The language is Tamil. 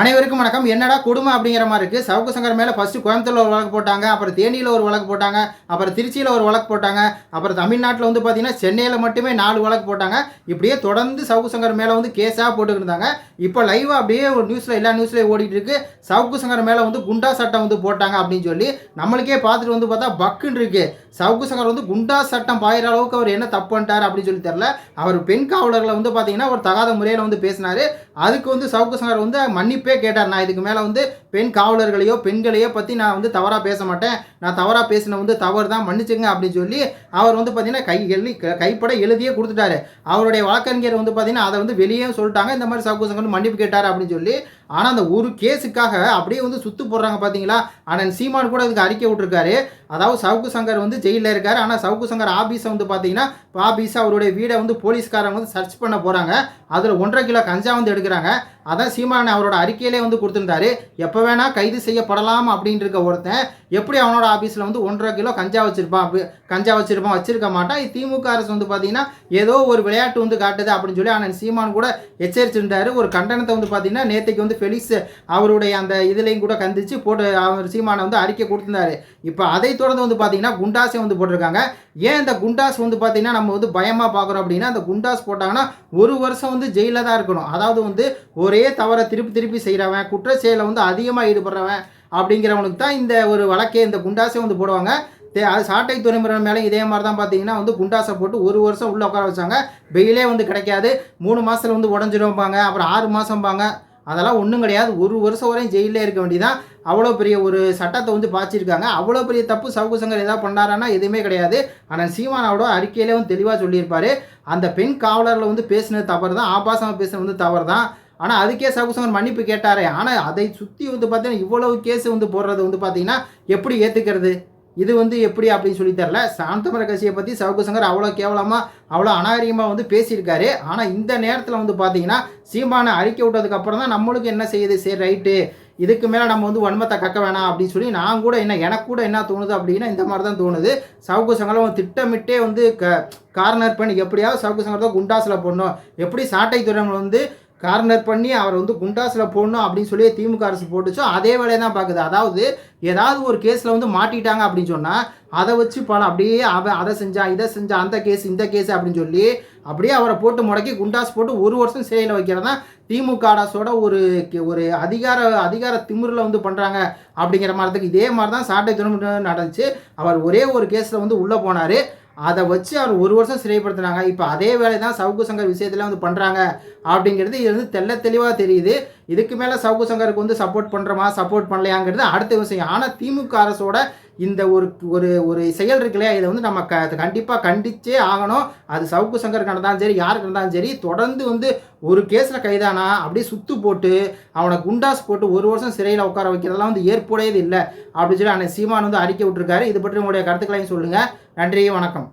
அனைவருக்கும் வணக்கம். என்னடா கொடுமை அப்படிங்கிற மாதிரி இருக்குது சவுக்கு சங்கர் மேலே ஃபஸ்ட்டு கோயம்புத்தூரில் ஒரு வழக்கு போட்டாங்க அப்புறம் தேனியில் ஒரு வழக்கு போட்டாங்க அப்புறம் திருச்சியில் ஒரு வழக்கு போட்டாங்க அப்புறம் தமிழ்நாட்டில் வந்து பார்த்தீங்கன்னா சென்னையில் மட்டுமே நாலு வழக்கு போட்டாங்க. இப்படியே தொடர்ந்து சவுக்கு சங்கர் மேலே வந்து கேஸாக போட்டுக்கிட்டு இருந்தாங்க. இப்போ லைவாக அப்படியே ஒரு நியூஸில் எல்லா நியூஸ்லேயும் ஓடிட்டு இருக்கு. சவுக்கு சங்கர் மேலே வந்து குண்டா சட்டம் வந்து போட்டாங்க அப்படின்னு சொல்லி நம்மளுக்கே பார்த்துட்டு வந்து பார்த்தா பக்குன்னு இருக்குது சவுக்கு சங்கர் வந்து குண்டா சட்டம் பாயிற அளவுக்கு அவர் என்ன தப்பு பண்ணிட்டார் அப்படின்னு சொல்லி தெரில அவர் பெண் காவலர்களை வந்து பார்த்தீங்கன்னா ஒரு தகாத முறையில் வந்து பேசினார். அதுக்கு வந்து சவுக்கு சங்கர் வந்து மன்னிப்பு கேட்டார். நான் இதுக்கு மேலே வந்து பெண் காவலர்களையோ பெண்களையோ பற்றி நான் வந்து தவறாக பேச மாட்டேன். நான் தவறாக பேசின வந்து தவறு தான் மன்னிச்சுங்க அப்படின்னு சொல்லி அவர் வந்து பார்த்தீங்கன்னா கை எழுதி கைப்பட எழுதியே கொடுத்துட்டாரு. அவருடைய வழக்கறிஞர் வந்து பார்த்தீங்கன்னா அதை வந்து வெளியே சொல்லிட்டாங்க. இந்த மாதிரி சவுக்கு சங்கர் மன்னிப்பு கேட்டார் அப்படின்னு சொல்லி ஆனால் அந்த ஒரு கேஸுக்காக அப்படியே வந்து சுத்து போடுறாங்க பார்த்தீங்களா ஆனால் சீமான் கூட அதுக்கு அறிக்கை விட்டுருக்காரு. அதாவது சவுக்கு சங்கர் வந்து ஜெயிலில் இருக்கார். ஆனால் சவுக்கு சங்கர் ஆபீஸை வந்து பார்த்தீங்கன்னா ஆபீஸை அவருடைய வீடை வந்து போலீஸ்காரங்க வந்து சர்ச் பண்ண போகிறாங்க அதில் ஒன்றரை கிலோ கஞ்சா வந்து எடுக்கிறாங்க. அதான் சீமான் அவரோட அறிக்கையிலே வந்து கொடுத்துருந்தாரு. எப்போ வேணால் கைது செய்யப்படலாம் அப்படின்ட்டு இருக்க ஒருத்தன் எப்படி அவனோட ஆஃபீஸில் வந்து ஒன்றரை கிலோ கஞ்சா வச்சுருப்பான்? அப்படி கஞ்சா வச்சுருப்பான் வச்சிருக்க மாட்டான். திமுக அரசு வந்து பார்த்தீங்கன்னா ஏதோ ஒரு விளையாட்டு வந்து காட்டுது அப்படின்னு சொல்லி ஆனால் சீமான் கூட எச்சரிச்சிருந்தாரு. ஒரு கண்டனத்தை வந்து பார்த்தீங்கன்னா நேற்றுக்கு வந்து ஃபெலிக்ஸ் அவருடைய அந்த இதுலேயும் கூட கந்திச்சு போட்டு அவர் சீமானை வந்து அறிக்கை கொடுத்துருந்தாரு. இப்போ அதை தொடர்ந்து வந்து பார்த்தீங்கன்னா குண்டாஸே வந்து போட்டிருக்காங்க. ஏன் இந்த குண்டாஸ் வந்து பார்த்தீங்கன்னா நம்ம வந்து பயமாக பார்க்குறோம் அப்படின்னா அந்த குண்டாஸ் போட்டாங்கன்னா ஒரு வருஷம் வந்து ஜெயிலில் தான் இருக்கணும். அதாவது வந்து ஒரே தவறை திருப்பி திருப்பி செய்கிறவன் குற்ற செயலை வந்து அதிகமாக ஈடுபடுறவன் அப்படிங்கிறவனுக்கு தான் இந்த ஒரு வழக்கே இந்த குண்டாஸே வந்து போடுவாங்க. தே அது சாட்டை துறைமுறை மேலே இதே மாதிரி தான் பார்த்தீங்கன்னா வந்து குண்டாசை போட்டு ஒரு வருஷம் உள்ளே உட்கார வச்சாங்க. வெயிலே வந்து கிடைக்காது. மூணு மாதத்தில் வந்து உடஞ்சிரும்பாங்க. அப்புறம் ஆறு மாதம்பாங்க அதெல்லாம் ஒன்றும் கிடையாது. ஒரு வருஷம் வரையும் ஜெயிலே இருக்க வேண்டியதான் அவ்வளோ பெரிய ஒரு சட்டத்தை வந்து பாய்ச்சிருக்காங்க. அவ்வளோ பெரிய தப்பு சவுக்கு சங்கர் எதாவது பண்ணாரான்னா எதுவுமே கிடையாது. ஆனால் சீமானாவோட அறிக்கையிலே வந்து தெளிவாக சொல்லியிருப்பார். அந்த பெண் காவலரில் வந்து பேசினது தவறு தான் ஆபாசமாக பேசுனது வந்து தவறு தான் ஆனால் அதுக்கே சவுக்கு மன்னிப்பு கேட்டாரே. ஆனால் அதை சுற்றி வந்து பார்த்தீங்கன்னா இவ்வளவு கேஸ் வந்து போடுறது வந்து பார்த்தீங்கன்னா எப்படி ஏற்றுக்கிறது இது வந்து எப்படி அப்படின்னு சொல்லி தரல சாந்தமர கட்சியை பற்றி சவுக்கு அவ்வளோ கேவலமாக அவ்வளோ அநாகரிகமாக வந்து பேசியிருக்காரு. ஆனால் இந்த நேரத்தில் வந்து பார்த்தீங்கன்னா சீமானை அறிக்கை விட்டதுக்கப்புறம் தான் நம்மளுக்கு என்ன செய்யுது? சரி ரைட்டு இதுக்கு மேலே நம்ம வந்து வன்மத்தை கக்க வேணாம் அப்படின்னு சொல்லி நான் கூட என்ன எனக்கு கூட என்ன தோணுது அப்படின்னா இந்த மாதிரி தான் தோணுது. சவுக்கு சங்கரம் திட்டமிட்டே வந்து க கார்னர் பண்ணி எப்படியாவது சவுக்கு சங்கர் தான் குண்டாசில் போடணும். எப்படி சாட்டை துறைமுகம் வந்து கார்னர் பண்ணி அவர் வந்து குண்டாஸில் போடணும் அப்படின்னு சொல்லி திமுக அரசு போட்டுச்சோ அதே வேலையை தான் பார்க்குது. அதாவது ஏதாவது ஒரு கேஸில் வந்து மாட்டிட்டாங்க அப்படின்னு சொன்னால் அதை வச்சு பல அப்படியே அவன் அதை செஞ்சான் இதை செஞ்சான் அந்த கேஸ் இந்த கேஸ் அப்படின்னு சொல்லி அப்படியே அவரை போட்டு முடக்கி குண்டாஸ் போட்டு ஒரு வருஷம் சிறையில் வைக்கிறது தான் திமுக அரசோட ஒரு ஒரு அதிகார அதிகார திமுறில் வந்து பண்ணுறாங்க அப்படிங்கிற மாதிரி இதே மாதிரி தான் சாட்டை துணை நடந்துச்சு. அவர் ஒரே ஒரு கேஸில் வந்து உள்ளே போனார். அதை வச்சு அவர் ஒரு வருஷம் சிறைப்படுத்தினாங்க. இப்போ அதே வேலை தான் சவுக்கு சங்கர் விஷயத்தில் வந்து பண்ணுறாங்க அப்படிங்கிறது இது வந்து தெல்ல தெளிவாக தெரியுது. இதுக்கு மேலே சவுக்கு சங்கருக்கு வந்து சப்போர்ட் பண்ணுறோமா சப்போர்ட் பண்ணலையாங்கிறது அடுத்த விஷயம். ஆனால் திமுக அரசோட இந்த ஒரு ஒரு ஒரு செயல் இருக்கு இல்லையா? இதை வந்து நம்ம க கண்டிப்பாக கண்டிச்சே ஆகணும். அது சவுக்கு சங்கருக்கு நடந்தாலும் சரி யாருக்கு இருந்தாலும் சரி தொடர்ந்து வந்து ஒரு கேஸில் கைதானா? அப்படியே சுத்து போட்டு அவனை குண்டாஸ் போட்டு ஒரு வருஷம் சிறையில் உட்கார வைக்கிறதெல்லாம் வந்து ஏற்புடையது இல்லை. அப்படின்னு சொல்லி அன்னை சீமான் வந்து அறிக்கை விட்டுருக்காரு. இது பற்றி உங்களுடைய கருத்துக்களையும் சொல்லுங்கள் நன்றி வணக்கம்.